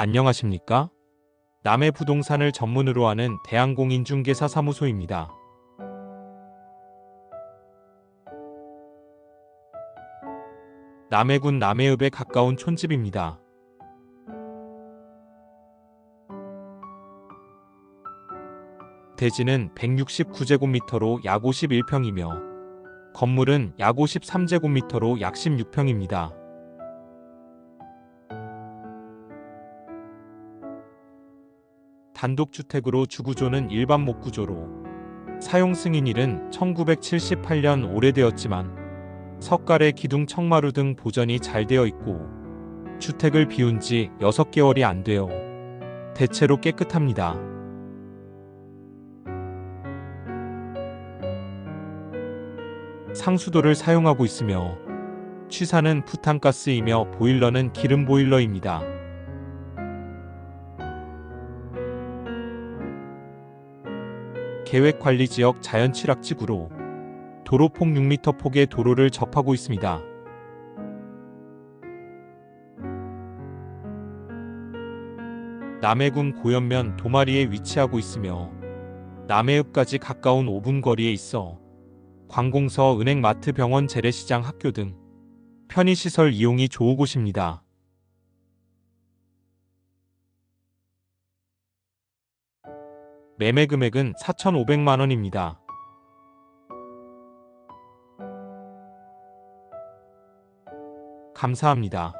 안녕하십니까? 남해 부동산을 전문으로 하는 대한공인중개사 사무소입니다. 남해군 남해읍에 가까운 촌집입니다. 대지는 169제곱미터로 약 51평이며 건물은 약 53제곱미터로 약 16평입니다. 단독주택으로 주구조는 일반 목구조로 사용 승인일은 1978년 오래되었지만 석가래 기둥 청마루 등 보전이 잘 되어 있고 주택을 비운 지 6개월이 안 되어 대체로 깨끗합니다. 상수도를 사용하고 있으며 취사는 부탄가스이며 보일러는 기름 보일러입니다. 계획관리지역 자연취락지구로 도로 폭 6m 폭의 도로를 접하고 있습니다. 남해군 고연면 도마리에 위치하고 있으며 남해읍까지 가까운 5분 거리에 있어 관공서, 은행, 마트, 병원, 재래시장, 학교 등 편의시설 이용이 좋은 곳입니다. 매매 금액은 4,500만 원입니다. 감사합니다.